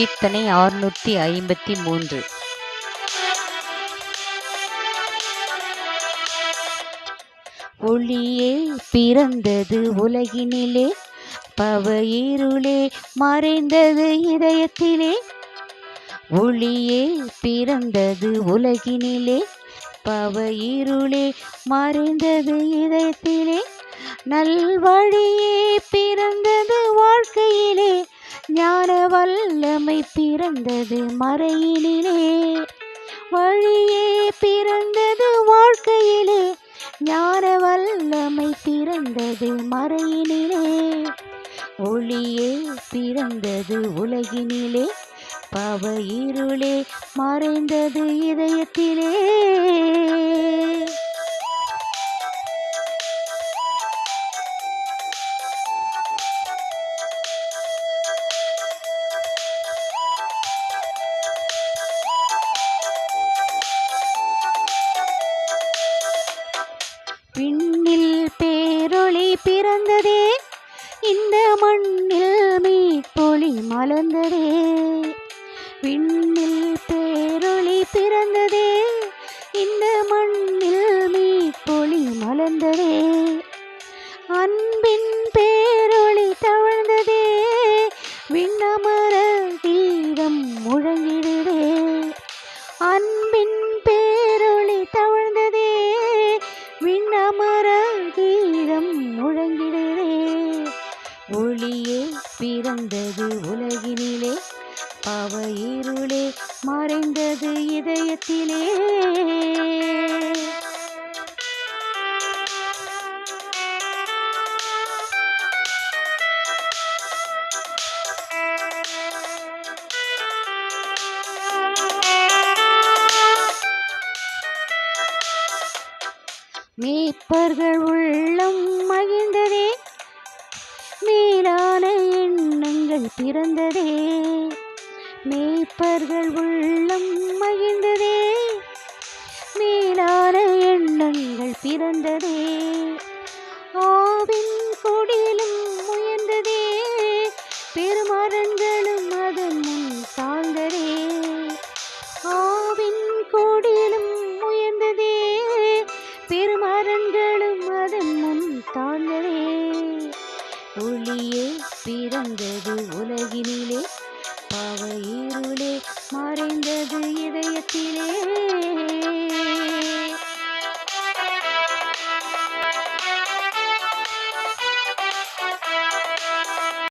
கீர்த்தனை ஆறுநூற்றி ஐம்பத்தி மூன்று. ஒளியே பிறந்தது உலகினிலே பவ இருளே மறைந்தது இதயத்திலே. ஒளியே பிறந்தது உலகினிலே பவ இருளே மறைந்தது இதயத்திலே. நல்வழியே பிறந்தது வாழ்க்கையிலே ஞான வல்லமை பிறந்தது மறையினிலே. வழியே பிறந்தது வாழ்க்கையிலே. ஞான வல்லமை பிறந்தது மறையினிலே. ஒளியே பிறந்தது உலகினிலே. பவ இருளே மறைந்தது இதயத்திலே. விண்ணில் பேரொளி பிறந்ததே இந்த மண்ணில் மீட்பொளி மலர்ந்ததே. விண்ணில் பேரொளி பிறந்ததே இந்த மண்ணில் மீட்பொளி மலர்ந்ததே. அன்பின் பே ஒளியே பிறந்தது உலகினிலே. பாவ இருளே மறைந்தது இதயத்திலே. மேய்ப்பர்கள் உள்ளம் மகிழ்ந்ததே. மேலான எண்ணங்கள் பிறந்ததே. மேய்ப்பர்கள் உள்ளம் மகிழ்ந்ததே. மேலான எண்ணங்கள் பிறந்ததே. ஒளியே பிறந்தது உலகினிலே. பாவ இருளே